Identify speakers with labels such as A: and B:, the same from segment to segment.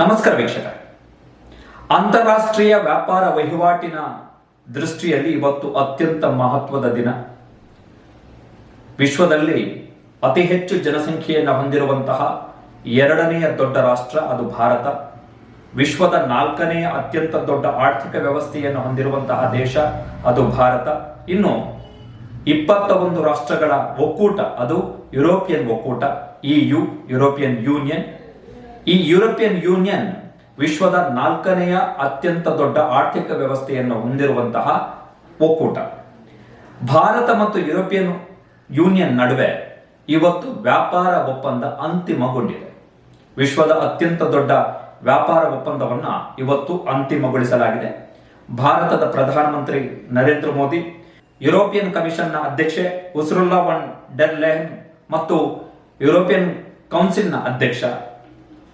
A: ನಮಸ್ಕಾರ ವೀಕ್ಷಕ ಅಂತಾರಾಷ್ಟ್ರೀಯ ವ್ಯಾಪಾರ ವಹಿವಾಟಿನ ದೃಷ್ಟಿಯಲ್ಲಿ ಇವತ್ತು ಅತ್ಯಂತ ಮಹತ್ವದ ದಿನ. ವಿಶ್ವದಲ್ಲಿ ಅತಿ ಹೆಚ್ಚು ಜನಸಂಖ್ಯೆಯನ್ನು ಹೊಂದಿರುವಂತಹ ಎರಡನೆಯ ದೊಡ್ಡ ರಾಷ್ಟ್ರ ಅದು ಭಾರತ. ವಿಶ್ವದ ನಾಲ್ಕನೆಯ ಅತ್ಯಂತ ದೊಡ್ಡ ಆರ್ಥಿಕ ವ್ಯವಸ್ಥೆಯನ್ನು ಹೊಂದಿರುವಂತಹ ದೇಶ ಅದು ಭಾರತ. ಇನ್ನು ಇಪ್ಪತ್ತ ಒಂದು ರಾಷ್ಟ್ರಗಳ ಒಕ್ಕೂಟ ಅದು ಯುರೋಪಿಯನ್ ಒಕ್ಕೂಟ ಯು ಯುರೋಪಿಯನ್ ಯೂನಿಯನ್ ಈ ಯುರೋಪಿಯನ್ ಯೂನಿಯನ್ ವಿಶ್ವದ ನಾಲ್ಕನೆಯ ಅತ್ಯಂತ ದೊಡ್ಡ ಆರ್ಥಿಕ ವ್ಯವಸ್ಥೆಯನ್ನು ಹೊಂದಿರುವಂತಹ ಒಕ್ಕೂಟ. ಭಾರತ ಮತ್ತು ಯುರೋಪಿಯನ್ ಯೂನಿಯನ್ ನಡುವೆ ಇವತ್ತು ವ್ಯಾಪಾರ ಒಪ್ಪಂದ ಅಂತಿಮಗೊಂಡಿದೆ. ವಿಶ್ವದ ಅತ್ಯಂತ ದೊಡ್ಡ ವ್ಯಾಪಾರ ಒಪ್ಪಂದವನ್ನ ಇವತ್ತು ಅಂತಿಮಗೊಳಿಸಲಾಗಿದೆ. ಭಾರತದ ಪ್ರಧಾನಮಂತ್ರಿ ನರೇಂದ್ರ ಮೋದಿ, ಯುರೋಪಿಯನ್ ಕಮಿಷನ್ನ ಅಧ್ಯಕ್ಷೆ ಉಸ್ರುಲ್ಲಾ ವನ್ ಡೆರ್ ಮತ್ತು ಯುರೋಪಿಯನ್ ಕೌನ್ಸಿಲ್ನ ಅಧ್ಯಕ್ಷ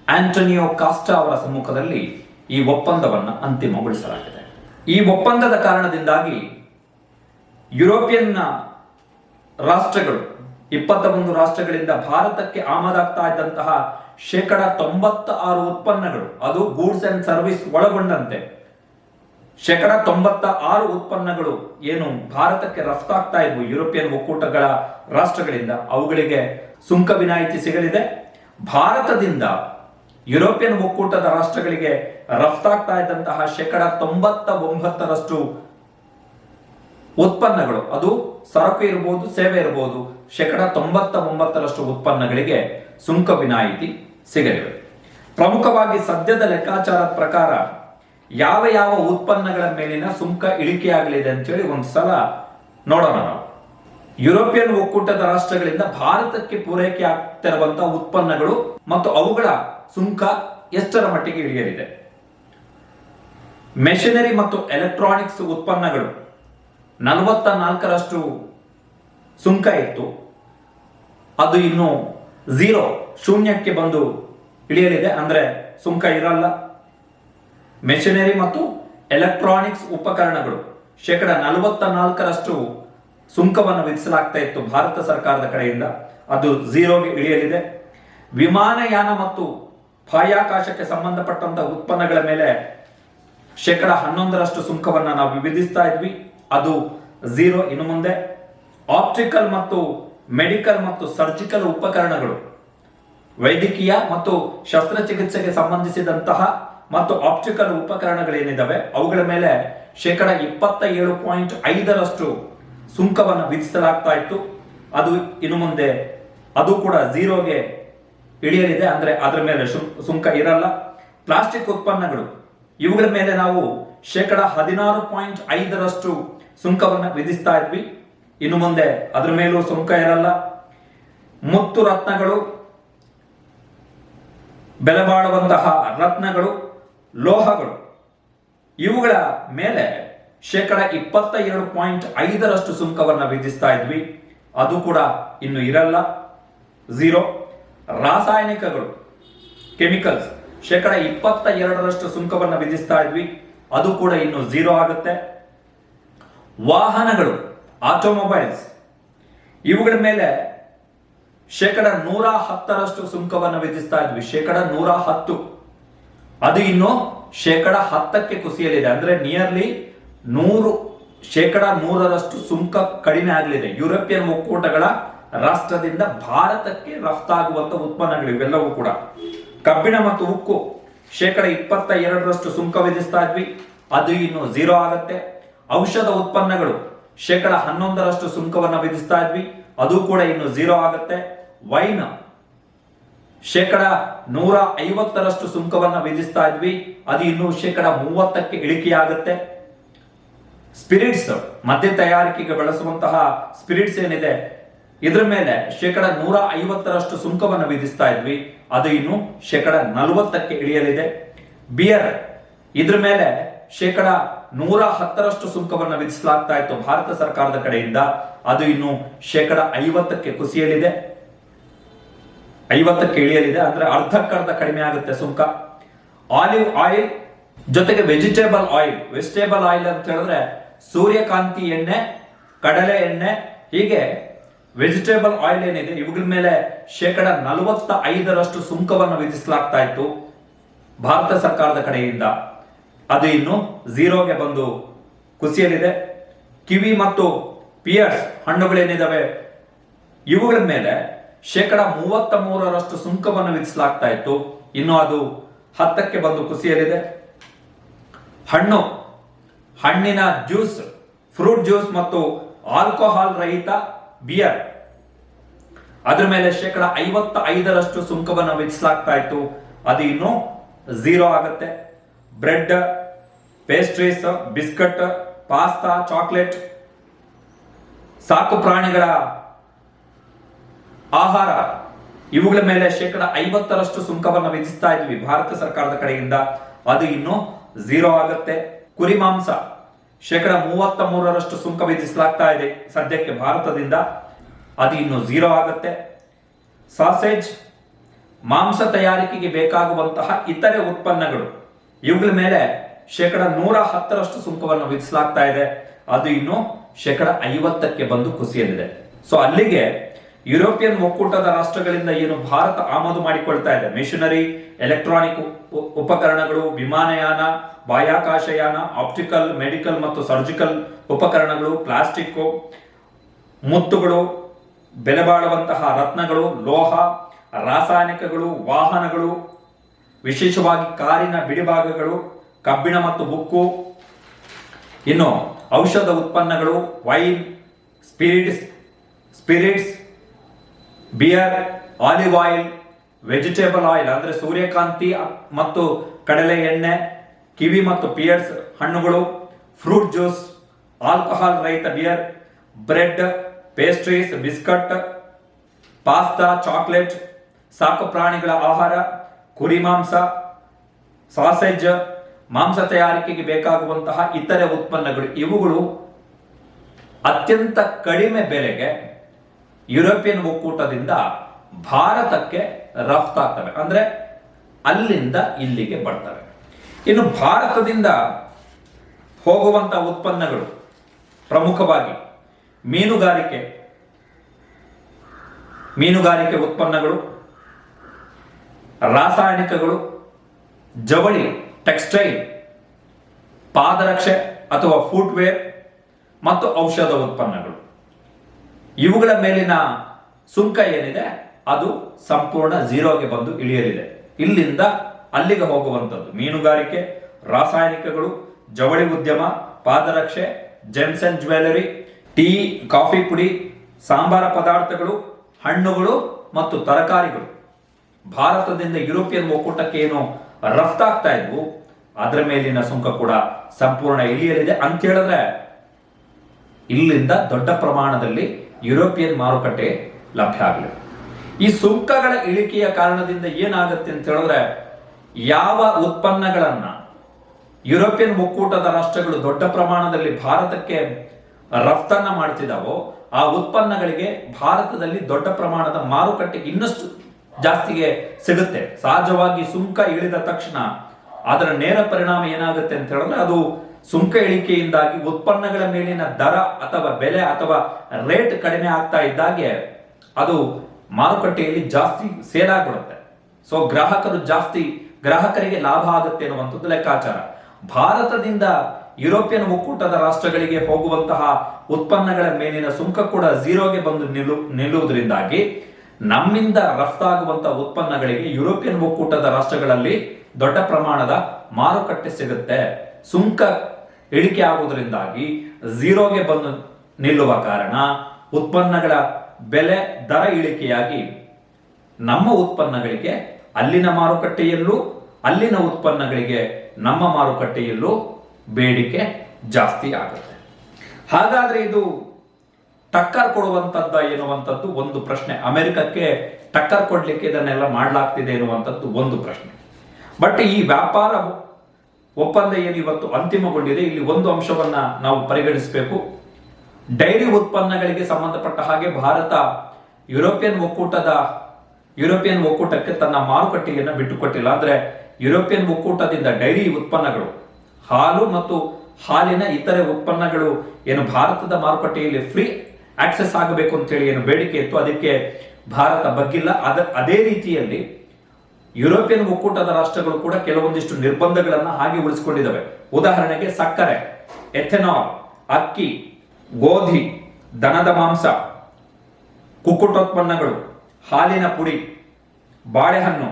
A: ಆಂಟೋನಿಯೋ ಕಾಸ್ಟಾ ಅವರ ಸಮ್ಮುಖದಲ್ಲಿ ಈ ಒಪ್ಪಂದವನ್ನು ಅಂತಿಮಗೊಳಿಸಲಾಗಿದೆ. ಈ ಒಪ್ಪಂದದ ಕಾರಣದಿಂದಾಗಿ ಯುರೋಪಿಯನ್ನ ರಾಷ್ಟ್ರಗಳು ಇಪ್ಪತ್ತ ಒಂದು ರಾಷ್ಟ್ರಗಳಿಂದ ಭಾರತಕ್ಕೆ ಆಮದಾಗ್ತಾ ಇದ್ದಂತಹ ಶೇಕಡ ತೊಂಬತ್ತ ಆರು ಉತ್ಪನ್ನಗಳು, ಅದು ಗೂಡ್ಸ್ ಅಂಡ್ ಸರ್ವಿಸ್ ಒಳಗೊಂಡಂತೆ. ಶೇಕಡ ತೊಂಬತ್ತ ಆರು ಉತ್ಪನ್ನಗಳು ಏನು ಭಾರತಕ್ಕೆ ರಫ್ತಾಗ್ತಾ ಇದ್ವು, ಯುರೋಪಿಯನ್ ಒಕ್ಕೂಟಗಳ ರಾಷ್ಟ್ರಗಳಿಂದ, ಅವುಗಳಿಗೆ ಸುಂಕ ವಿನಾಯಿತಿ ಸಿಗಲಿದೆ. ಭಾರತದಿಂದ ಯುರೋಪಿಯನ್ ಒಕ್ಕೂಟದ ರಾಷ್ಟ್ರಗಳಿಗೆ ರಫ್ತಾಗ್ತಾ ಇದ್ದಂತಹ ಶೇಕಡ ತೊಂಬತ್ತ ಒಂಬತ್ತರಷ್ಟು ಉತ್ಪನ್ನಗಳು. ಅದು ಸರಕು ಇರಬಹುದು ಸೇವೆ ಇರಬಹುದು ಶೇಕಡ ತೊಂಬತ್ತ ಒಂಬತ್ತರಷ್ಟು ಉತ್ಪನ್ನಗಳಿಗೆ ಸುಂಕ ವಿನಾಯಿತಿ ಸಿಗಲಿವೆ. ಪ್ರಮುಖವಾಗಿ ಸದ್ಯದ ಲೆಕ್ಕಾಚಾರದ ಪ್ರಕಾರ ಯಾವ ಯಾವ ಉತ್ಪನ್ನಗಳ ಮೇಲಿನ ಸುಂಕ ಇಳಿಕೆಯಾಗಲಿದೆ ಅಂತೇಳಿ ಒಂದು ಸಲ ನೋಡೋಣ ನಾವು. ಯುರೋಪಿಯನ್ ಒಕ್ಕೂಟದ ರಾಷ್ಟ್ರಗಳಿಂದ ಭಾರತಕ್ಕೆ ಪೂರೈಕೆ ಆಗ್ತಿರುವಂತಹ ಉತ್ಪನ್ನಗಳು ಮತ್ತು ಅವುಗಳ ಸುಂಕ ಎಷ್ಟರ ಮಟ್ಟಿಗೆ ಇಳಿಯಲಿದೆ? ಮೆಷಿನರಿ ಮತ್ತು ಎಲೆಕ್ಟ್ರಾನಿಕ್ಸ್ ಉತ್ಪನ್ನಗಳು ನಲವತ್ತ ನಾಲ್ಕರಷ್ಟು ಸುಂಕ ಇತ್ತು. ಅದು ಇನ್ನು ಝೀರೋ, ಶೂನ್ಯಕ್ಕೆ ಬಂದು ಇಳಿಯಲಿದೆ. ಅಂದ್ರೆ ಸುಂಕ ಇರಲ್ಲ. ಮೆಷಿನರಿ ಮತ್ತು ಎಲೆಕ್ಟ್ರಾನಿಕ್ಸ್ ಉಪಕರಣಗಳು ಶೇಕಡ ನಲವತ್ತ ನಾಲ್ಕರಷ್ಟು ಸುಂಕವನ್ನು ವಿಧಿಸಲಾಗ್ತಾ ಇತ್ತು ಭಾರತ ಸರ್ಕಾರದ ಕಡೆಯಿಂದ. ಅದು ಝೀರೋಗೆ ಇಳಿಯಲಿದೆ. ವಿಮಾನಯಾನ ಮತ್ತು ಬಾಹ್ಯಾಕಾಶಕ್ಕೆ ಸಂಬಂಧಪಟ್ಟಂತಹ ಉತ್ಪನ್ನಗಳ ಮೇಲೆ ಶೇಕಡ ಹನ್ನೊಂದರಷ್ಟು ಸುಂಕವನ್ನು ನಾವು ವಿಧಿಸ್ತಾ ಇದ್ವಿ. ಅದು ಝೀರೋ ಇನ್ನು ಮುಂದೆ. ಆಪ್ಟಿಕಲ್ ಮತ್ತು ಮೆಡಿಕಲ್ ಮತ್ತು ಸರ್ಜಿಕಲ್ ಉಪಕರಣಗಳು, ವೈದ್ಯಕೀಯ ಮತ್ತು ಶಸ್ತ್ರಚಿಕಿತ್ಸೆಗೆ ಸಂಬಂಧಿಸಿದಂತಹ ಮತ್ತು ಆಪ್ಟಿಕಲ್ ಉಪಕರಣಗಳೇನಿದ್ದಾವೆ ಅವುಗಳ ಮೇಲೆ ಶೇಕಡ ಇಪ್ಪತ್ತ ಏಳು ಪಾಯಿಂಟ್ ಐದರಷ್ಟು ಸುಂಕವನ್ನು ವಿಧಿಸಲಾಗ್ತಾ ಇತ್ತು. ಅದು ಇನ್ನು ಮುಂದೆ, ಅದು ಕೂಡ ಝೀರೋಗೆ ಇಳಿಯಲಿದೆ ಅಂದ್ರೆ ಅದರ ಮೇಲೆ ಸುಂಕ ಇರಲ್ಲ. ಪ್ಲಾಸ್ಟಿಕ್ ಉತ್ಪನ್ನಗಳು, ಇವುಗಳ ಮೇಲೆ ನಾವು ಶೇಕಡ ಹದಿನಾರು ಪಾಯಿಂಟ್ ಐದರಷ್ಟು ಸುಂಕವನ್ನು ವಿಧಿಸ್ತಾ ಇದ್ವಿ. ಇನ್ನು ಮುಂದೆ ಅದರ ಮೇಲೂ ಸುಂಕ ಇರಲ್ಲ. ಮುತ್ತು ರತ್ನಗಳು ಬೆಲೆ ಬಾಳುವಂತಹ ರತ್ನಗಳು, ಲೋಹಗಳು, ಇವುಗಳ ಮೇಲೆ ಶೇಕಡ ಇಪ್ಪತ್ತ ಎರಡು ಪಾಯಿಂಟ್ ಐದರಷ್ಟು ಸುಂಕವನ್ನು ವಿಧಿಸ್ತಾ ಇದ್ವಿ. ಅದು ಕೂಡ ಇನ್ನು ಇರಲ್ಲ. ಝೀರೋ ರಾಸಾಯನಿಕಗಳು, ಕೆಮಿಕಲ್ಸ್, ಶೇಕಡ ಇಪ್ಪತ್ತ ಎರಡರಷ್ಟು ಸುಂಕವನ್ನು ವಿಧಿಸ್ತಾ ಇದ್ವಿ. ಅದು ಕೂಡ ಇನ್ನು ಝೀರೋ ಆಗುತ್ತೆ. ವಾಹನಗಳು, ಆಟೋಮೊಬೈಲ್ಸ್, ಇವುಗಳ ಮೇಲೆ ಶೇಕಡ ನೂರ ಹತ್ತರಷ್ಟು ಸುಂಕವನ್ನು ವಿಧಿಸ್ತಾ ಇದ್ವಿ. ಶೇಕಡ ನೂರ ಹತ್ತು ಅದು ಇನ್ನು ಶೇಕಡ ಹತ್ತಕ್ಕೆ ಕುಸಿಯಲಿದೆ. ಅಂದ್ರೆ ನಿಯರ್ಲಿ ನೂರು, ಶೇಕಡ ನೂರರಷ್ಟು ಸುಂಕ ಕಡಿಮೆ ಆಗಲಿದೆ. ಯುರೋಪಿಯನ್ ಒಕ್ಕೂಟಗಳ ರಾಷ್ಟ್ರದಿಂದ ಭಾರತಕ್ಕೆ ರಫ್ತಾಗುವಂತ ಉತ್ಪನ್ನಗಳು ಇವೆಲ್ಲವೂ ಕೂಡ. ಕಬ್ಬಿಣ ಮತ್ತು ಉಕ್ಕು, ಶೇಕಡ ಇಪ್ಪತ್ತ ಎರಡರಷ್ಟು ಸುಂಕ ವಿಧಿಸ್ತಾ ಇದ್ವಿ. ಅದು ಇನ್ನು ಝೀರೋ ಆಗತ್ತೆ. ಔಷಧ ಉತ್ಪನ್ನಗಳು, ಶೇಕಡ ಹನ್ನೊಂದರಷ್ಟು ಸುಂಕವನ್ನು ವಿಧಿಸ್ತಾ ಇದ್ವಿ. ಅದು ಕೂಡ ಇನ್ನು ಝೀರೋ ಆಗತ್ತೆ. ವೈನ್, ಶೇಕಡ ನೂರ ಐವತ್ತರಷ್ಟು ಸುಂಕವನ್ನ ವಿಧಿಸ್ತಾ ಇದ್ವಿ. ಅದು ಇನ್ನು ಶೇಕಡ ಮೂವತ್ತಕ್ಕೆ ಇಳಿಕೆಯಾಗುತ್ತೆ. ಸ್ಪಿರಿಟ್ಸ್ ಮದ್ಯ ತಯಾರಿಕೆಗೆ ಬಳಸುವಂತಹ ಸ್ಪಿರಿಟ್ಸ್ ಏನಿದೆ? ಇದ್ರ ಮೇಲೆ ಶೇಕಡ ನೂರ ಐವತ್ತರಷ್ಟು ಸುಂಕವನ್ನು ವಿಧಿಸ್ತಾ ಇದ್ವಿ. ಅದು ಇನ್ನು ಶೇಕಡ ನಲವತ್ತಕ್ಕೆ ಇಳಿಯಲಿದೆ. ಬಿಯರ್, ಇದ್ರ ಮೇಲೆ ಶೇಕಡ ನೂರ ಹತ್ತರಷ್ಟು ಸುಂಕವನ್ನು ವಿಧಿಸಲಾಗ್ತಾ ಇತ್ತು ಭಾರತ ಸರ್ಕಾರದ ಕಡೆಯಿಂದ. ಅದು ಇನ್ನು ಶೇಕಡ ಐವತ್ತಕ್ಕೆ ಕುಸಿಯಲಿದೆ. ಐವತ್ತಕ್ಕೆ ಇಳಿಯಲಿದೆ ಅಂದ್ರೆ ಅರ್ಧಕ್ಕರ್ಧ ಕಡಿಮೆ ಆಗುತ್ತೆ ಸುಂಕ. ಆಲಿವ್ ಆಯಿಲ್ ಜೊತೆಗೆ ವೆಜಿಟೇಬಲ್ ಆಯಿಲ್ ವೆಜಿಟೇಬಲ್ ಆಯಿಲ್ ಅಂತ ಹೇಳಿದ್ರೆ ಸೂರ್ಯಕಾಂತಿ ಎಣ್ಣೆ, ಕಡಲೆ ಎಣ್ಣೆ, ಹೀಗೆ ವೆಜಿಟೇಬಲ್ ಆಯಿಲ್ ಏನಿದೆ, ಇವುಗಳ ಮೇಲೆ ಶೇಕಡ ನಲವತ್ತ ಐದರಷ್ಟು ಸುಂಕವನ್ನು ವಿಧಿಸಲಾಗ್ತಾ ಇತ್ತು ಭಾರತ ಸರ್ಕಾರದ ಕಡೆಯಿಂದ. ಅದು ಇನ್ನು ಝೀರೋಗೆ ಬಂದು ಕುಸಿಯಲಿದೆ. ಕಿವಿ ಮತ್ತು ಪಿಯರ್ಸ್ ಹಣ್ಣುಗಳೇನಿದಾವೆ, ಇವುಗಳ ಮೇಲೆ ಶೇಕಡ ಮೂವತ್ತ ಮೂರರಷ್ಟು ಸುಂಕವನ್ನು ವಿಧಿಸಲಾಗ್ತಾ ಇತ್ತು. ಇನ್ನು ಅದು ಹತ್ತಕ್ಕೆ ಬಂದು ಕುಸಿಯಲಿದೆ. ಹಣ್ಣು, ಹಣ್ಣಿನ ಜ್ಯೂಸ್, ಫ್ರೂಟ್ ಜ್ಯೂಸ್ ಮತ್ತು ಆಲ್ಕೋಹಾಲ್ ರಹಿತ ಬಿಯರ್. ಅದ್ರ ಮೇಲೆ ಶೇಕಡ ಐವತ್ತ ಐದರಷ್ಟು ಸುಂಕವನ್ನು ವಿಧಿಸಲಾಗ್ತಾ ಇತ್ತು. ಅದು ಇನ್ನು ಝೀರೋ ಆಗುತ್ತೆ. Bread, pastries, biscuit, pasta, chocolate, ಸಾಕು ಪ್ರಾಣಿಗಳ ಆಹಾರ, ಇವುಗಳ ಮೇಲೆ ಶೇಕಡ ಐವತ್ತರಷ್ಟು ಸುಂಕವನ್ನು ವಿಧಿಸ್ತಾ ಇದ್ವಿ. ಭಾರತ ಸರ್ಕಾರದ ಕಡೆಯಿಂದ ಅದು ಇನ್ನು ಝೀರೋ ಆಗುತ್ತೆ. ಕುರಿ ಮಾಂಸ. ಶೇಕಡ ಮೂವತ್ತ ಮೂರರಷ್ಟು ಸುಂಕ ವಿಧಿಸಲಾಗ್ತಾ ಇದೆ. ಸದ್ಯಕ್ಕೆ ಭಾರತದಿಂದ ಅದು ಇನ್ನು ಝೀರೋ ಆಗುತ್ತೆ. ಸಾಸೇಜ್, ಮಾಂಸ ತಯಾರಿಕೆಗೆ ಬೇಕಾಗುವಂತಹ ಇತರೆ ಉತ್ಪನ್ನಗಳು, ಇವುಗಳ ಮೇಲೆ ಶೇಕಡ ನೂರ ಹತ್ತರಷ್ಟು ಸುಂಕವನ್ನು ವಿಧಿಸಲಾಗ್ತಾ ಇದೆ. ಅದು ಇನ್ನು ಶೇಕಡ ಐವತ್ತಕ್ಕೆ ಬಂದು ಕುಸಿಯಲಿದೆ. ಸೊ ಅಲ್ಲಿಗೆ ಯುರೋಪಿಯನ್ ಒಕ್ಕೂಟದ ರಾಷ್ಟ್ರಗಳಿಂದ ಏನು ಭಾರತ ಆಮದು ಮಾಡಿಕೊಳ್ತಾ ಇದೆ? ಮಿಷನರಿ, ಎಲೆಕ್ಟ್ರಾನಿಕ್ ಉಪಕರಣಗಳು, ವಿಮಾನಯಾನ, ಬಾಹ್ಯಾಕಾಶಯಾನ, ಆಪ್ಟಿಕಲ್, ಮೆಡಿಕಲ್ ಮತ್ತು ಸರ್ಜಿಕಲ್ ಉಪಕರಣಗಳು ಪ್ಲಾಸ್ಟಿಕ್ ಮುತ್ತುಗಳು ಬೆಲೆ ಬಾಳುವಂತಹ ರತ್ನಗಳು, ಲೋಹ, ರಾಸಾಯನಿಕಗಳು, ವಾಹನಗಳು, ವಿಶೇಷವಾಗಿ ಕಾರಿನ ಬಿಡಿಭಾಗಗಳು, ಕಬ್ಬಿಣ ಮತ್ತು ಬುಕ್ಕು ಇನ್ನು ಔಷಧ ಉತ್ಪನ್ನಗಳು, wine, spirits spirits beer, olive oil, vegetable oil ಅಂದ್ರೆ ಸೂರ್ಯಕಾಂತಿ ಮತ್ತು ಕಡಲೆ ಎಣ್ಣೆ, ಕಿವಿ ಮತ್ತು ಪಿಯರ್ಸ್ ಹಣ್ಣುಗಳು, ಫ್ರೂಟ್ ಜ್ಯೂಸ್, ಆಲ್ಕೋಹಾಲ್ ರಹಿತ beer, bread, pastries, biscuit, pasta, chocolate, ಸಾಕು ಪ್ರಾಣಿಗಳ ಆಹಾರ, ಕುರಿ ಮಾಂಸ, ಸಾಸೇಜ್, ಮಾಂಸ ತಯಾರಿಕೆಗೆ ಬೇಕಾಗುವಂತಹ ಇತರೆ ಉತ್ಪನ್ನಗಳು. ಇವುಗಳು ಅತ್ಯಂತ ಕಡಿಮೆ ಬೆಲೆಗೆ ಯುರೋಪಿಯನ್ ಒಕ್ಕೂಟದಿಂದ ಭಾರತಕ್ಕೆ ರಫ್ತಾಗ್ತವೆ. ಅಂದ್ರೆ ಅಲ್ಲಿಂದ ಇಲ್ಲಿಗೆ ಬರ್ತವೆ. ಇನ್ನು ಭಾರತದಿಂದ ಹೋಗುವಂತ ಉತ್ಪನ್ನಗಳು ಪ್ರಮುಖವಾಗಿ ಮೀನುಗಾರಿಕೆ ಮೀನುಗಾರಿಕೆ ಉತ್ಪನ್ನಗಳು, ರಾಸಾಯನಿಕಗಳು, ಜವಳಿ, ಟೆಕ್ಸ್ಟೈಲ್, ಪಾದರಕ್ಷೆ ಅಥವಾ ಫುಟ್ವೇರ್ ಮತ್ತು ಔಷಧ ಉತ್ಪನ್ನಗಳು. ಇವುಗಳ ಮೇಲಿನ ಸುಂಕ ಏನಿದೆ, ಅದು ಸಂಪೂರ್ಣ ಜೀರೋಗೆ ಬಂದು ಇಳಿಯಲಿದೆ. ಇಲ್ಲಿಂದ ಅಲ್ಲಿಗೆ ಹೋಗುವಂಥದ್ದು. ಮೀನುಗಾರಿಕೆ, ರಾಸಾಯನಿಕಗಳು, ಜವಳಿ ಉದ್ಯಮ, ಪಾದರಕ್ಷೆ, gems and jewellery, tea, coffee ಪುಡಿ, ಸಾಂಬಾರ ಪದಾರ್ಥಗಳು, ಹಣ್ಣುಗಳು ಮತ್ತು ತರಕಾರಿಗಳು. ಭಾರತದಿಂದ ಯುರೋಪಿಯನ್ ಒಕ್ಕೂಟಕ್ಕೆ ಏನು ರಫ್ತಾಗ್ತಾ ಇದ್ವು. ಅದರ ಮೇಲಿನ ಸುಂಕ ಕೂಡ ಸಂಪೂರ್ಣ ಇಳಿಯಲಿದೆ. ಅಂತ ಹೇಳಿದ್ರೆ ಇಲ್ಲಿಂದ ದೊಡ್ಡ ಪ್ರಮಾಣದಲ್ಲಿ ಯುರೋಪಿಯನ್ ಮಾರುಕಟ್ಟೆ ಲಭ್ಯ ಆಗಲಿದೆ. ಈ ಸುಂಕಗಳ ಇಳಿಕೆಯ ಕಾರಣದಿಂದ ಏನಾಗುತ್ತೆ ಅಂತ ಹೇಳಿದ್ರೆ, ಯಾವ ಉತ್ಪನ್ನಗಳನ್ನ ಯುರೋಪಿಯನ್ ಒಕ್ಕೂಟದ ರಾಷ್ಟ್ರಗಳು ದೊಡ್ಡ ಪ್ರಮಾಣದಲ್ಲಿ ಭಾರತಕ್ಕೆ ರಫ್ತನ್ನ ಮಾಡ್ತಿದ್ದಾವೋ ಆ ಉತ್ಪನ್ನಗಳಿಗೆ ಭಾರತದಲ್ಲಿ ದೊಡ್ಡ ಪ್ರಮಾಣದ ಮಾರುಕಟ್ಟೆ ಇನ್ನಷ್ಟು ಜಾಸ್ತಿಗೆ ಸಿಗುತ್ತೆ. ಸಹಜವಾಗಿ ಸುಂಕ ಇಳಿದ ತಕ್ಷಣ ಅದರ ನೇರ ಪರಿಣಾಮ ಏನಾಗುತ್ತೆ ಅಂತ ಹೇಳಿದ್ರೆ, ಅದು ಸುಂಕ ಇಳಿಕೆಯಿಂದಾಗಿ ಉತ್ಪನ್ನಗಳ ಮೇಲಿನ ದರ ಅಥವಾ ಬೆಲೆ ಅಥವಾ ರೇಟ್ ಕಡಿಮೆ ಆಗ್ತಾ ಇದ್ದಾಗೆ ಅದು ಮಾರುಕಟ್ಟೆಯಲ್ಲಿ ಜಾಸ್ತಿ ಸೇಲ್ ಆಗ್ಬಿಡುತ್ತೆ. ಸೊ ಗ್ರಾಹಕರು ಜಾಸ್ತಿ, ಗ್ರಾಹಕರಿಗೆ ಲಾಭ ಆಗುತ್ತೆ ಅನ್ನುವಂಥದ್ದು ಲೆಕ್ಕಾಚಾರ. ಭಾರತದಿಂದ ಯುರೋಪಿಯನ್ ಒಕ್ಕೂಟದ ರಾಷ್ಟ್ರಗಳಿಗೆ ಹೋಗುವಂತಹ ಉತ್ಪನ್ನಗಳ ಮೇಲಿನ ಸುಂಕ ಕೂಡ ಝೀರೋಗೆ ಬಂದು ನಿಲ್ಲು, ನಿಲ್ಲುವುದರಿಂದಾಗಿ ನಮ್ಮಿಂದ ರಫ್ತಾಗುವಂತಹ ಉತ್ಪನ್ನಗಳಿಗೆ ಯುರೋಪಿಯನ್ ಒಕ್ಕೂಟದ ರಾಷ್ಟ್ರಗಳಲ್ಲಿ ದೊಡ್ಡ ಪ್ರಮಾಣದ ಮಾರುಕಟ್ಟೆ ಸಿಗುತ್ತೆ. ಸುಂಕ ಇಳಿಕೆ ಆಗುವುದರಿಂದಾಗಿ ಝೀರೋಗೆ ಬಂದು ನಿಲ್ಲುವ ಕಾರಣ ಉತ್ಪನ್ನಗಳ ಬೆಲೆ ದರ ಇಳಿಕೆಯಾಗಿ ನಮ್ಮ ಉತ್ಪನ್ನಗಳಿಗೆ ಅಲ್ಲಿನ ಮಾರುಕಟ್ಟೆಯಲ್ಲೂ ಅಲ್ಲಿನ ಉತ್ಪನ್ನಗಳಿಗೆ ನಮ್ಮ ಮಾರುಕಟ್ಟೆಯಲ್ಲೂ ಬೇಡಿಕೆ ಜಾಸ್ತಿ ಆಗುತ್ತೆ. ಹಾಗಾದ್ರೆ ಇದು ಟಕ್ಕರ್ ಕೊಡುವಂತದ್ದ ಎನ್ನುವಂಥದ್ದು ಒಂದು ಪ್ರಶ್ನೆ. ಅಮೆರಿಕಕ್ಕೆ ಟಕ್ಕರ್ ಕೊಡ್ಲಿಕ್ಕೆ ಇದನ್ನೆಲ್ಲ ಮಾಡಲಾಗ್ತಿದೆ ಎನ್ನುವಂಥದ್ದು ಒಂದು ಪ್ರಶ್ನೆ. ಬಟ್ ಈ ವ್ಯಾಪಾರ ಒಪ್ಪಂದ ಏನು ಇವತ್ತು ಅಂತಿಮಗೊಂಡಿದೆ, ಇಲ್ಲಿ ಒಂದು ಅಂಶವನ್ನ ನಾವು ಪರಿಗಣಿಸಬೇಕು. ಡೈರಿ ಉತ್ಪನ್ನಗಳಿಗೆ ಸಂಬಂಧಪಟ್ಟ ಹಾಗೆ ಭಾರತ ಯುರೋಪಿಯನ್ ಒಕ್ಕೂಟದ, ಯುರೋಪಿಯನ್ ಒಕ್ಕೂಟಕ್ಕೆ ತನ್ನ ಮಾರುಕಟ್ಟೆಯನ್ನು ಬಿಟ್ಟುಕೊಟ್ಟಿಲ್ಲ. ಅಂದ್ರೆ ಯುರೋಪಿಯನ್ ಒಕ್ಕೂಟದಿಂದ ಡೈರಿ ಉತ್ಪನ್ನಗಳು, ಹಾಲು ಮತ್ತು ಹಾಲಿನ ಇತರೆ ಉತ್ಪನ್ನಗಳು ಏನು ಭಾರತದ ಮಾರುಕಟ್ಟೆಯಲ್ಲಿ ಫ್ರೀ ಆಕ್ಸೆಸ್ ಆಗಬೇಕು ಅಂತೇಳಿ ಏನು ಬೇಡಿಕೆ ಇತ್ತು, ಅದಕ್ಕೆ ಭಾರತ ಬಗ್ಗಿಲ್ಲ. ಅದೇ ರೀತಿಯಲ್ಲಿ ಯುರೋಪಿಯನ್ ಒಕ್ಕೂಟದ ರಾಷ್ಟ್ರಗಳು ಕೂಡ ಕೆಲವೊಂದಿಷ್ಟು ನಿರ್ಬಂಧಗಳನ್ನು ಹಾಗೆ ಉಳಿಸಿಕೊಂಡಿದ್ದಾವೆ. ಉದಾಹರಣೆಗೆ ಸಕ್ಕರೆ, ಎಥೆನಾಲ್, ಅಕ್ಕಿ, ಗೋಧಿ, ದನದ ಮಾಂಸ, ಕುಕ್ಕುಟೋತ್ಪನ್ನಗಳು, ಹಾಲಿನ ಪುಡಿ, ಬಾಳೆಹಣ್ಣು,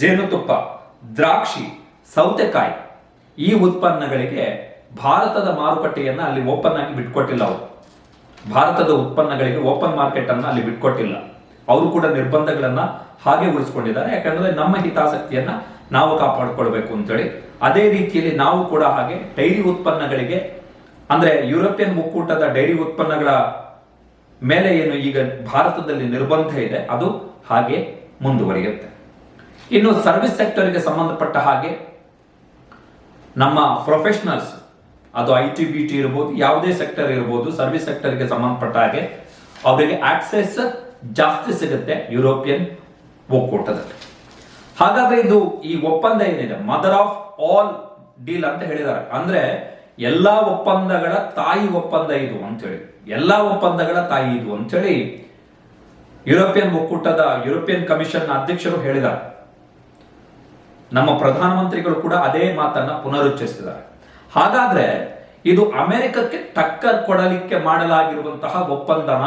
A: ಜೇನುತುಪ್ಪ, ದ್ರಾಕ್ಷಿ, ಸೌತೆಕಾಯಿ ಈ ಉತ್ಪನ್ನಗಳಿಗೆ ಭಾರತದ ಮಾರುಕಟ್ಟೆಯನ್ನು ಅಲ್ಲಿ ಓಪನ್ ಆಗಿ ಬಿಟ್ಕೊಟ್ಟಿಲ್ಲ ಅವರು. ಭಾರತದ ಉತ್ಪನ್ನಗಳಿಗೆ ಓಪನ್ ಮಾರ್ಕೆಟ್ ಅನ್ನು ಅಲ್ಲಿ ಬಿಟ್ಕೊಟ್ಟಿಲ್ಲ. ಅವರು ಕೂಡ ನಿರ್ಬಂಧಗಳನ್ನ ಹಾಗೆ ಉಳಿಸ್ಕೊಂಡಿದ್ದಾರೆ. ಯಾಕಂದ್ರೆ ನಮ್ಮ ಹಿತಾಸಕ್ತಿಯನ್ನ ನಾವು ಕಾಪಾಡಿಕೊಳ್ಬೇಕು ಅಂತೇಳಿ. ಅದೇ ರೀತಿಯಲ್ಲಿ ನಾವು ಕೂಡ ಹಾಗೆ ಡೈರಿ ಉತ್ಪನ್ನಗಳಿಗೆ, ಅಂದ್ರೆ ಯುರೋಪಿಯನ್ ಒಕ್ಕೂಟದ ಡೈರಿ ಉತ್ಪನ್ನಗಳ ಮೇಲೆ ಏನು ಈಗ ಭಾರತದಲ್ಲಿ ನಿರ್ಬಂಧ ಇದೆ, ಅದು ಹಾಗೆ ಮುಂದುವರಿಯುತ್ತೆ. ಇನ್ನು ಸರ್ವಿಸ್ ಸೆಕ್ಟರ್ಗೆ ಸಂಬಂಧಪಟ್ಟ ಹಾಗೆ ನಮ್ಮ ಪ್ರೊಫೆಷನಲ್ಸ್ ಅದು ಐ ಟಿ ಬಿ ಟಿ ಇರ್ಬೋದು, ಯಾವುದೇ ಸೆಕ್ಟರ್ ಇರ್ಬೋದು, ಸರ್ವಿಸ್ ಸೆಕ್ಟರ್ಗೆ ಸಂಬಂಧಪಟ್ಟ ಹಾಗೆ ಅವರಿಗೆ ಆಕ್ಸೆಸ್ ಜಾಸ್ತಿ ಸಿಗುತ್ತೆ ಯುರೋಪಿಯನ್ ಒಕ್ಕೂಟದಲ್ಲಿ. ಹಾಗಾದ್ರೆ ಇದು ಈ ಒಪ್ಪಂದ ಏನಿದೆ? ಮದರ್ ಆಫ್ ಆಲ್ ಡೀಲ್ ಅಂತ ಹೇಳಿದ್ದಾರೆ. ಅಂದ್ರೆ ಎಲ್ಲಾ ಒಪ್ಪಂದಗಳ ತಾಯಿ ಒಪ್ಪಂದ ಇದು ಅಂತೇಳಿ. ಎಲ್ಲಾ ಒಪ್ಪಂದಗಳ ತಾಯಿ ಇದು ಅಂತೇಳಿ ಯುರೋಪಿಯನ್ ಒಕ್ಕೂಟದ ಯುರೋಪಿಯನ್ ಕಮಿಷನ್ ಅಧ್ಯಕ್ಷರು ಹೇಳಿದ್ದಾರೆ. ನಮ್ಮ ಪ್ರಧಾನಮಂತ್ರಿಗಳು ಕೂಡ ಅದೇ ಮಾತನ್ನ ಪುನರುಚ್ಚರಿಸಿದ್ದಾರೆ. ಹಾಗಾದ್ರೆ ಇದು ಅಮೆರಿಕಕ್ಕೆ ಟಕ್ಕರ್ ಕೊಡಲಿಕ್ಕೆ ಮಾಡಲಾಗಿರುವಂತಹ ಒಪ್ಪಂದನ?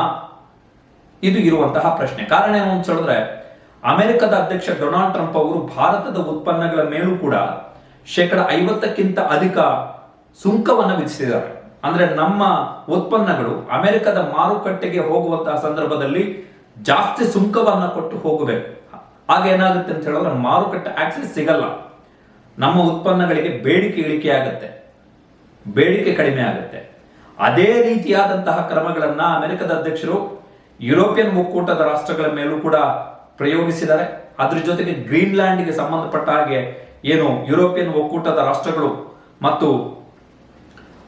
A: ಇದು ಇರುವಂತಹ ಪ್ರಶ್ನೆ. ಕಾರಣ ಏನು ಅಂತ ಹೇಳಿದ್ರೆ, ಅಮೆರಿಕದ ಅಧ್ಯಕ್ಷ ಡೊನಾಲ್ಡ್ ಟ್ರಂಪ್ ಅವರು ಭಾರತದ ಉತ್ಪನ್ನಗಳ ಮೇಲೂ ಕೂಡ ಶೇಕಡ ಐವತ್ತಕ್ಕಿಂತ ಅಧಿಕ ಸುಂಕವನ್ನು ವಿಧಿಸಿದ್ದಾರೆ. ಅಂದ್ರೆ ನಮ್ಮ ಉತ್ಪನ್ನಗಳು ಅಮೆರಿಕದ ಮಾರುಕಟ್ಟೆಗೆ ಹೋಗುವಂತಹ ಸಂದರ್ಭದಲ್ಲಿ ಜಾಸ್ತಿ ಸುಂಕವನ್ನ ಕೊಟ್ಟು ಹೋಗಬೇಕು. ಆಗ ಏನಾಗುತ್ತೆ ಅಂತ ಹೇಳಿದ್ರೆ, ಮಾರುಕಟ್ಟೆ ಆಕ್ಸೆಸ್ ಸಿಗಲ್ಲ. ನಮ್ಮ ಉತ್ಪನ್ನಗಳಿಗೆ ಬೇಡಿಕೆ ಇಳಿಕೆ ಆಗುತ್ತೆ. ಬೇಡಿಕೆ ಕಡಿಮೆ ಆಗುತ್ತೆ. ಅದೇ ರೀತಿಯಾದಂತಹ ಕ್ರಮಗಳನ್ನ ಅಮೆರಿಕದ ಅಧ್ಯಕ್ಷರು ಯುರೋಪಿಯನ್ ಒಕ್ಕೂಟದ ರಾಷ್ಟ್ರಗಳ ಮೇಲೂ ಕೂಡ ಪ್ರಯೋಗಿಸಿದ್ದಾರೆ. ಅದ್ರ ಜೊತೆಗೆ ಗ್ರೀನ್ಲ್ಯಾಂಡ್ಗೆ ಸಂಬಂಧಪಟ್ಟ ಹಾಗೆ ಏನು ಯುರೋಪಿಯನ್ ಒಕ್ಕೂಟದ ರಾಷ್ಟ್ರಗಳು ಮತ್ತು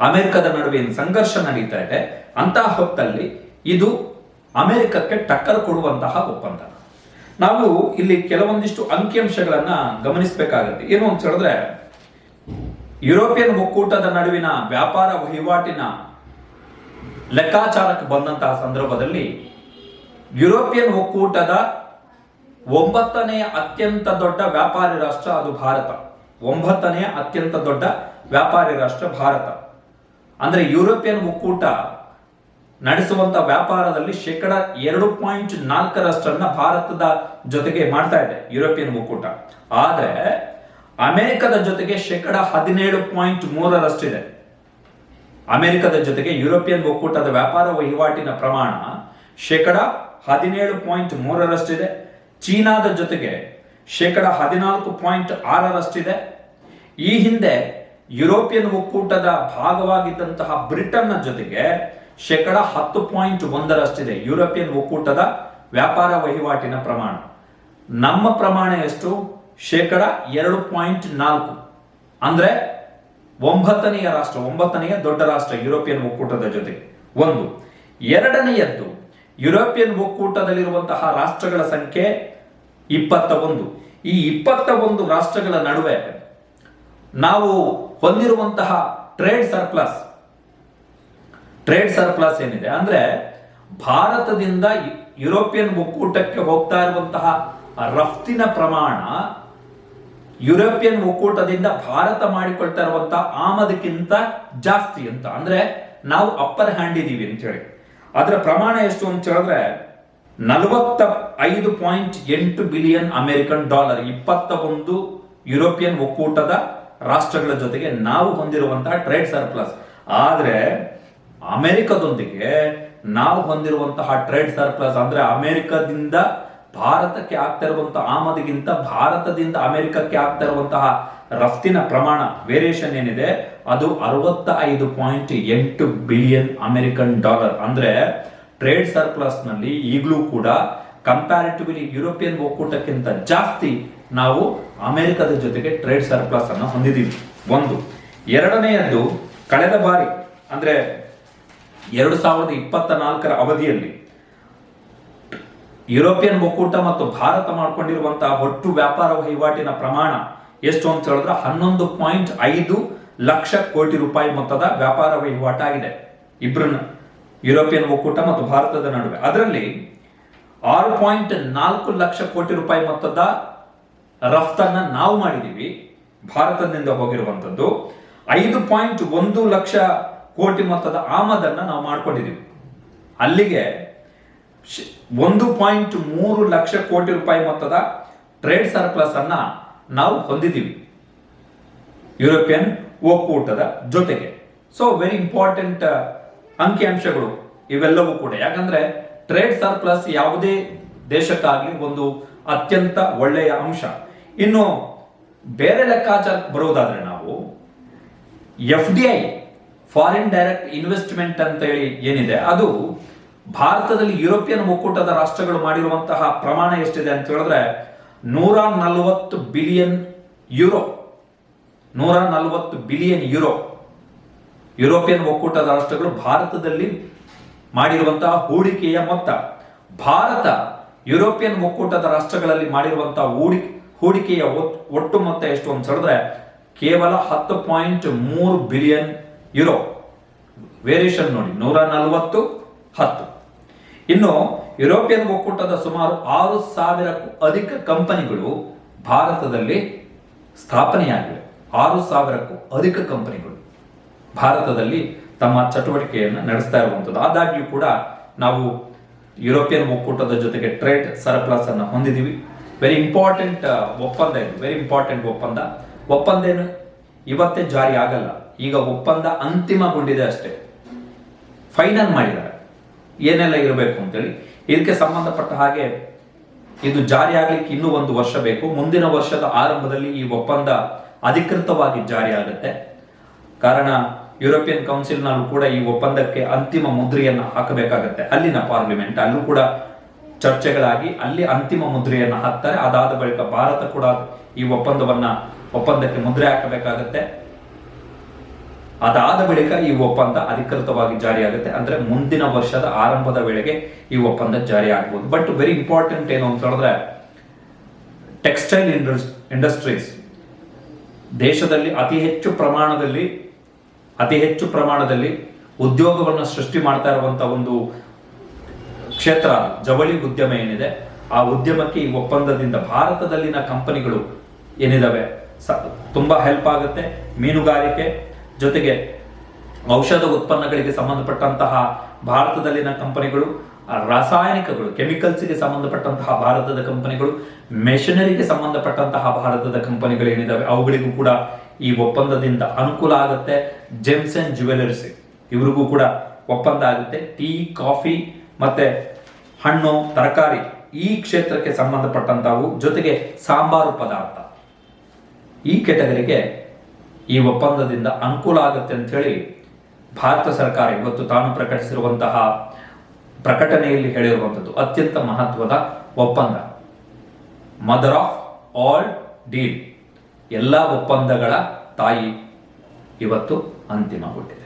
A: ಅಮೆರಿಕದ ನಡುವೆ ಏನು ಸಂಘರ್ಷ ನಡೀತಾ ಇದೆ, ಅಂತಹ ಹೊತ್ತಲ್ಲಿ ಇದು ಅಮೆರಿಕಕ್ಕೆ ಟಕ್ಕರ್ ಕೊಡುವಂತಹ ಒಪ್ಪಂದ. ನಾವು ಇಲ್ಲಿ ಕೆಲವೊಂದಿಷ್ಟು ಅಂಕಿಅಂಶಗಳನ್ನ ಗಮನಿಸಬೇಕಾಗುತ್ತೆ. ಏನು ಅಂತ ಹೇಳಿದ್ರೆ, ಯುರೋಪಿಯನ್ ಒಕ್ಕೂಟದ ನಡುವಿನ ವ್ಯಾಪಾರ ವಹಿವಾಟಿನ ಲೆಕ್ಕಾಚಾರಕ್ಕೆ ಬಂದಂತಹ ಸಂದರ್ಭದಲ್ಲಿ ಯುರೋಪಿಯನ್ ಒಕ್ಕೂಟದ ಒಂಬತ್ತನೆಯ ಅತ್ಯಂತ ದೊಡ್ಡ ವ್ಯಾಪಾರಿ ರಾಷ್ಟ್ರ ಅದು ಭಾರತ. ಒಂಬತ್ತನೆಯ ಅತ್ಯಂತ ದೊಡ್ಡ ವ್ಯಾಪಾರಿ ರಾಷ್ಟ್ರ ಭಾರತ. ಅಂದ್ರೆ ಯುರೋಪಿಯನ್ ಒಕ್ಕೂಟ ನಡೆಸುವಂತ ವ್ಯಾಪಾರದಲ್ಲಿ ಶೇಕಡ ಎರಡು ಪಾಯಿಂಟ್ ನಾಲ್ಕರಷ್ಟನ್ನ ಭಾರತದ ಜೊತೆಗೆ ಮಾಡ್ತಾ ಇದೆ ಯುರೋಪಿಯನ್ ಒಕ್ಕೂಟ. ಆದ್ರೆ ಅಮೆರಿಕದ ಜೊತೆಗೆ ಶೇಕಡ ಹದಿನೇಳು ಪಾಯಿಂಟ್ ಮೂರರಷ್ಟಿದೆ ಅಮೆರಿಕದ ಜೊತೆಗೆ ಯುರೋಪಿಯನ್ ಒಕ್ಕೂಟದ ವ್ಯಾಪಾರ ವಹಿವಾಟಿನ ಪ್ರಮಾಣ ಶೇಕಡ ಹದಿನೇಳು ಪಾಯಿಂಟ್ ಮೂರರಷ್ಟಿದೆ. ಚೀನಾದ ಜೊತೆಗೆ ಶೇಕಡ ಹದಿನಾಲ್ಕು ಪಾಯಿಂಟ್ ಆರರಷ್ಟಿದೆ. ಈ ಹಿಂದೆ ಯುರೋಪಿಯನ್ ಒಕ್ಕೂಟದ ಭಾಗವಾಗಿದ್ದಂತಹ ಬ್ರಿಟನ್ನ ಜೊತೆಗೆ ಶೇಕಡ ಹತ್ತು ಪಾಯಿಂಟ್ ಒಂದರಷ್ಟಿದೆ ಯುರೋಪಿಯನ್ ಒಕ್ಕೂಟದ ವ್ಯಾಪಾರ ವಹಿವಾಟಿನ ಪ್ರಮಾಣ. ನಮ್ಮ ಪ್ರಮಾಣ ಎಷ್ಟು? ಶೇಕಡ ಎರಡು ಪಾಯಿಂಟ್ ನಾಲ್ಕು. ಅಂದ್ರೆ ಒಂಬತ್ತನೆಯ ರಾಷ್ಟ್ರ, ಒಂಬತ್ತನೆಯ ದೊಡ್ಡ ರಾಷ್ಟ್ರ ಯುರೋಪಿಯನ್ ಒಕ್ಕೂಟದ ಜೊತೆ. ಒಂದು. ಎರಡನೆಯದ್ದು ಯುರೋಪಿಯನ್ ಒಕ್ಕೂಟದಲ್ಲಿರುವಂತಹ ರಾಷ್ಟ್ರಗಳ ಸಂಖ್ಯೆ ಇಪ್ಪತ್ತ ಒಂದು ಈ ಇಪ್ಪತ್ತ ಒಂದು ರಾಷ್ಟ್ರಗಳ ನಡುವೆ ನಾವು ಹೊಂದಿರುವಂತಹ ಟ್ರೇಡ್ ಸರ್ಪ್ಲಸ್ ಟ್ರೇಡ್ ಸರ್ಪ್ಲಸ್ ಏನಿದೆ ಅಂದ್ರೆ ಭಾರತದಿಂದ ಯುರೋಪಿಯನ್ ಒಕ್ಕೂಟಕ್ಕೆ ಹೋಗ್ತಾ ಇರುವಂತಹ ರಫ್ತಿನ ಪ್ರಮಾಣ ಯುರೋಪಿಯನ್ ಒಕ್ಕೂಟದಿಂದ ಭಾರತ ಮಾಡಿಕೊಳ್ತಾ ಇರುವಂತಹ ಆಮದಕ್ಕಿಂತ ಜಾಸ್ತಿ ಅಂತ. ಅಂದ್ರೆ ನಾವು ಅಪ್ಪರ್ ಹ್ಯಾಂಡ್ ಇದೀವಿ ಅಂತ ಹೇಳಿ. ಅದರ ಪ್ರಮಾಣ ಎಷ್ಟು ಅಂತ ಹೇಳಿದ್ರೆ ನಲವತ್ತ ಐದು ಪಾಯಿಂಟ್ ಎಂಟು ಬಿಲಿಯನ್ ಅಮೆರಿಕನ್ ಡಾಲರ್ ಇಪ್ಪತ್ತ ಒಂದು ಯುರೋಪಿಯನ್ ಒಕ್ಕೂಟದ ರಾಷ್ಟ್ರಗಳ ಜೊತೆಗೆ ನಾವು ಹೊಂದಿರುವಂತಹ ಟ್ರೇಡ್ ಸರ್ಪ್ಲಸ್. ಆದ್ರೆ ಅಮೆರಿಕದೊಂದಿಗೆ ನಾವು ಹೊಂದಿರುವಂತಹ ಟ್ರೇಡ್ ಸರ್ಪ್ಲಸ್ ಅಂದ್ರೆ ಅಮೆರಿಕದಿಂದ ಭಾರತಕ್ಕೆ ಆಗ್ತಾ ಇರುವಂತಹ ಆಮದಿಗಿಂತ ಭಾರತದಿಂದ ಅಮೆರಿಕಕ್ಕೆ ಆಗ್ತಾ ಇರುವಂತಹ ರಫ್ತಿನ ಪ್ರಮಾಣ, ವೇರಿಯೇಷನ್ ಏನಿದೆ ಅದು ಅರವತ್ತ ಐದು ಪಾಯಿಂಟ್ ಎಂಟು ಬಿಲಿಯನ್ ಅಮೆರಿಕನ್ ಡಾಲರ್. ಅಂದ್ರೆ ಟ್ರೇಡ್ ಸರ್ಪ್ಲಸ್ನಲ್ಲಿ ಈಗಲೂ ಕೂಡ ಕಂಪ್ಯಾರಿಟಿವ್ಲಿ ಯುರೋಪಿಯನ್ ಒಕ್ಕೂಟಕ್ಕಿಂತ ಜಾಸ್ತಿ ನಾವು ಅಮೆರಿಕದ ಜೊತೆಗೆ ಟ್ರೇಡ್ ಸರ್ಪ್ಲಸ್ ಅನ್ನು ಹೊಂದಿದ್ದೀವಿ. ಒಂದು. ಎರಡನೆಯದ್ದು, ಕಳೆದ ಬಾರಿ, ಅಂದ್ರೆ ಎರಡು ಸಾವಿರದ ಇಪ್ಪತ್ತ ನಾಲ್ಕರ ಅವಧಿಯಲ್ಲಿ ಯುರೋಪಿಯನ್ ಒಕ್ಕೂಟ ಮತ್ತು ಭಾರತ ಮಾಡಿಕೊಂಡಿರುವಂತಹ ಒಟ್ಟು ವ್ಯಾಪಾರ ವಹಿವಾಟಿನ ಪ್ರಮಾಣ ಎಷ್ಟು ಅಂತ ಹೇಳಿದ್ರೆ ಹನ್ನೊಂದು ಪಾಯಿಂಟ್ ಐದು ಲಕ್ಷ ಕೋಟಿ ರೂಪಾಯಿ ಮೊತ್ತದ ವ್ಯಾಪಾರ ವಹಿವಾಟಾಗಿದೆ ಇಬ್ರು ಯುರೋಪಿಯನ್ ಒಕ್ಕೂಟ ಮತ್ತು ಭಾರತದ ನಡುವೆ. ಅದರಲ್ಲಿ ಆರು ಪಾಯಿಂಟ್ ನಾಲ್ಕು ಲಕ್ಷ ಕೋಟಿ ರೂಪಾಯಿ ಮೊತ್ತದ ರಫ್ತನ್ನ ನಾವು ಮಾಡಿದೀವಿ. ಭಾರತದಿಂದ ಹೋಗಿರುವಂತದ್ದು ಐದು ಪಾಯಿಂಟ್ ಒಂದು ಲಕ್ಷ ಕೋಟಿ ಮೊತ್ತದ ಆಮದನ್ನ ನಾವು ಮಾಡ್ಕೊಂಡಿದೀವಿ. ಅಲ್ಲಿಗೆ ಒಂದು ಪಾಯಿಂಟ್ ಮೂರು ಲಕ್ಷ ಕೋಟಿ ರೂಪಾಯಿ ಮೊತ್ತದ ಟ್ರೇಡ್ ಸರ್ಪ್ಲಸ್ ಅನ್ನ ನಾವು ಹೊಂದಿದ್ದೀವಿ ಯುರೋಪಿಯನ್ ಒಕ್ಕೂಟದ ಜೊತೆಗೆ. ಸೊ ವೆರಿ ಇಂಪಾರ್ಟೆಂಟ್ ಅಂಕಿಅಂಶಗಳು ಇವೆಲ್ಲವೂ ಕೂಡ. ಯಾಕಂದ್ರೆ ಟ್ರೇಡ್ ಸರ್ಪ್ಲಸ್ ಯಾವುದೇ ದೇಶಕ್ಕಾಗಲಿ ಒಂದು ಅತ್ಯಂತ ಒಳ್ಳೆಯ ಅಂಶ. ಇನ್ನು ಬೇರೆ ಲೆಕ್ಕಾಚಾರ ಬರುವುದಾದ್ರೆ ನಾವು F D I foreign direct investment ಅಂತ ಹೇಳಿ ಏನಿದೆ, ಅದು ಭಾರತದಲ್ಲಿ ಯುರೋಪಿಯನ್ ಒಕ್ಕೂಟದ ರಾಷ್ಟ್ರಗಳು ಮಾಡಿರುವಂತಹ ಪ್ರಮಾಣ ಎಷ್ಟಿದೆ ಅಂತ ಹೇಳಿದ್ರೆ ನೂರ ನಲವತ್ತು ಬಿಲಿಯನ್ ಯುರೋ ನೂರ ನಲವತ್ತು ಬಿಲಿಯನ್ ಯುರೋ. ಯುರೋಪಿಯನ್ ಒಕ್ಕೂಟದ ರಾಷ್ಟ್ರಗಳು ಭಾರತದಲ್ಲಿ ಮಾಡಿರುವಂತಹ ಹೂಡಿಕೆಯ ಮೊತ್ತ. ಭಾರತ ಯುರೋಪಿಯನ್ ಒಕ್ಕೂಟದ ರಾಷ್ಟ್ರಗಳಲ್ಲಿ ಮಾಡಿರುವಂತಹ ಹೂಡಿಕೆ ಹೂಡಿಕೆಯ ಒಟ್ಟು ಮೊತ್ತ ಎಷ್ಟು ಅಂತ ಹೇಳಿದ್ರೆ ಕೇವಲ ಹತ್ತು ಪಾಯಿಂಟ್ ಮೂರು ಬಿಲಿಯನ್ ಯುರೋ. ವೇರಿಯೇಷನ್ ನೋಡಿ ನೂರ ನಲವತ್ತು ಹತ್ತು. ಇನ್ನು ಯುರೋಪಿಯನ್ ಒಕ್ಕೂಟದ ಸುಮಾರು ಆರು ಸಾವಿರಕ್ಕೂ ಅಧಿಕ ಕಂಪನಿಗಳು ಭಾರತದಲ್ಲಿ ಸ್ಥಾಪನೆಯಾಗಿವೆ. ಆರು ಸಾವಿರಕ್ಕೂ ಅಧಿಕ ಕಂಪನಿಗಳು ಭಾರತದಲ್ಲಿ ತಮ್ಮ ಚಟುವಟಿಕೆಯನ್ನು ನಡೆಸ್ತಾ ಇರುವಂಥದ್ದು ಆದಾಗ್ಯೂ ಕೂಡ ನಾವು ಯುರೋಪಿಯನ್ ಒಕ್ಕೂಟದ ಜೊತೆಗೆ ಟ್ರೇಡ್ ಸರಪ್ಲಸ್ ಅನ್ನು ಹೊಂದಿದ್ದೀವಿ ವೆರಿ ಇಂಪಾರ್ಟೆಂಟ್ ಒಪ್ಪಂದ ಇದು. ವೆರಿ ಇಂಪಾರ್ಟೆಂಟ್ ಒಪ್ಪಂದ. ಒಪ್ಪಂದ ಏನು ಇವತ್ತೇ ಜಾರಿ ಆಗಲ್ಲ. ಈಗ ಒಪ್ಪಂದ ಅಂತಿಮಗೊಂಡಿದೆ ಅಷ್ಟೇ. ಫೈನಲ್ ಮಾಡಿದ್ದಾರೆ. ಏನೆಲ್ಲ ಇರಬೇಕು ಅಂತೇಳಿ. ಇದಕ್ಕೆ ಸಂಬಂಧಪಟ್ಟ ಹಾಗೆ ಇದು ಜಾರಿ ಆಗ್ಲಿಕ್ಕೆ ಇನ್ನೂ ಒಂದು ವರ್ಷ ಬೇಕು. ಮುಂದಿನ ವರ್ಷದ ಆರಂಭದಲ್ಲಿ ಈ ಒಪ್ಪಂದ ಅಧಿಕೃತವಾಗಿ ಜಾರಿ ಆಗುತ್ತೆ. ಕಾರಣ ಯುರೋಪಿಯನ್ ಕೌನ್ಸಿಲ್ನಲ್ಲೂ ಕೂಡ ಈ ಒಪ್ಪಂದಕ್ಕೆ ಅಂತಿಮ ಮುದ್ರೆಯನ್ನು ಹಾಕಬೇಕಾಗತ್ತೆ. ಅಲ್ಲಿನ ಪಾರ್ಲಿಮೆಂಟ್ ಅಲ್ಲೂ ಕೂಡ ಚರ್ಚೆಗಳಾಗಿ ಅಲ್ಲಿ ಅಂತಿಮ ಮುದ್ರೆಯನ್ನು ಹಾಕ್ತಾರೆ. ಅದಾದ ಬಳಿಕ ಭಾರತ ಕೂಡ ಈ ಒಪ್ಪಂದವನ್ನ, ಒಪ್ಪಂದಕ್ಕೆ ಮುದ್ರೆ ಹಾಕಬೇಕಾಗತ್ತೆ. ಅದಾದ ಬಳಿಕ ಈ ಒಪ್ಪಂದ ಅಧಿಕೃತವಾಗಿ ಜಾರಿಯಾಗುತ್ತೆ ಅಂದ್ರೆ ಮುಂದಿನ ವರ್ಷದ ಆರಂಭದ ವೇಳೆಗೆ ಈ ಒಪ್ಪಂದ ಜಾರಿ ಆಗ್ಬೋದು. ಬಟ್ ವೆರಿ ಇಂಪಾರ್ಟೆಂಟ್ ಏನು ಅಂತ ಹೇಳಿದ್ರೆ ಟೆಕ್ಸ್ಟೈಲ್ ಇಂಡಸ್ಟ್ರೀಸ್ ದೇಶದಲ್ಲಿ ಅತಿ ಹೆಚ್ಚು ಪ್ರಮಾಣದಲ್ಲಿ, ಅತಿ ಹೆಚ್ಚು ಪ್ರಮಾಣದಲ್ಲಿ ಉದ್ಯೋಗವನ್ನು ಸೃಷ್ಟಿ ಮಾಡ್ತಾ ಇರುವಂಥ ಒಂದು ಕ್ಷೇತ್ರ, ಜವಳಿ ಉದ್ಯಮ ಏನಿದೆ, ಆ ಉದ್ಯಮಕ್ಕೆ ಈ ಒಪ್ಪಂದದಿಂದ ಭಾರತದಲ್ಲಿನ ಕಂಪನಿಗಳು ಏನಿದಾವೆ ತುಂಬಾ ಹೆಲ್ಪ್ ಆಗುತ್ತೆ. ಮೀನುಗಾರಿಕೆ ಜೊತೆಗೆ ಔಷಧ ಉತ್ಪನ್ನಗಳಿಗೆ ಸಂಬಂಧಪಟ್ಟಂತಹ ಭಾರತದಲ್ಲಿನ ಕಂಪನಿಗಳು ರಾಸಾಯನಿಕಗಳು, ಕೆಮಿಕಲ್ಸ್ಗೆ ಸಂಬಂಧಪಟ್ಟಂತಹ ಭಾರತದ ಕಂಪನಿಗಳು, ಮೆಷಿನರಿಗೆ ಸಂಬಂಧಪಟ್ಟಂತಹ ಭಾರತದ ಕಂಪನಿಗಳು ಏನಿದಾವೆ, ಅವುಗಳಿಗೂ ಕೂಡ ಈ ಒಪ್ಪಂದದಿಂದ ಅನುಕೂಲ ಆಗುತ್ತೆ. ಜೆಮ್ಸ್ ಅಂಡ್ ಜುವೆಲರ್ಸ್ ಇವರಿಗೂ ಕೂಡ ಒಪ್ಪಂದ ಆಗುತ್ತೆ. ಟೀ, ಕಾಫಿ ಮತ್ತೆ ಹಣ್ಣು, ತರಕಾರಿ ಈ ಕ್ಷೇತ್ರಕ್ಕೆ ಸಂಬಂಧಪಟ್ಟಂತಹವು ಜೊತೆಗೆ ಸಾಂಬಾರು ಪದಾರ್ಥ. ಈ ಕೆಟಗರಿಗೆ ಈ ಒಪ್ಪಂದದಿಂದ ಅನುಕೂಲ ಆಗುತ್ತೆ ಅಂತ ಹೇಳಿ ಭಾರತ ಸರ್ಕಾರ ಇವತ್ತು ತಾನು ಪ್ರಕಟಿಸಿರುವಂತಹ ಪ್ರಕಟಣೆಯಲ್ಲಿ ಹೇಳಿರುವಂಥದ್ದು. ಅತ್ಯಂತ ಮಹತ್ವದ ಒಪ್ಪಂದ. ಮದರ್ ಆಫ್ ಆಲ್ ಡೀಲ್ ಎಲ್ಲ ಒಪ್ಪಂದಗಳ ತಾಯಿ ಇವತ್ತು ಅಂತಿಮಗೊಂಡಿದೆ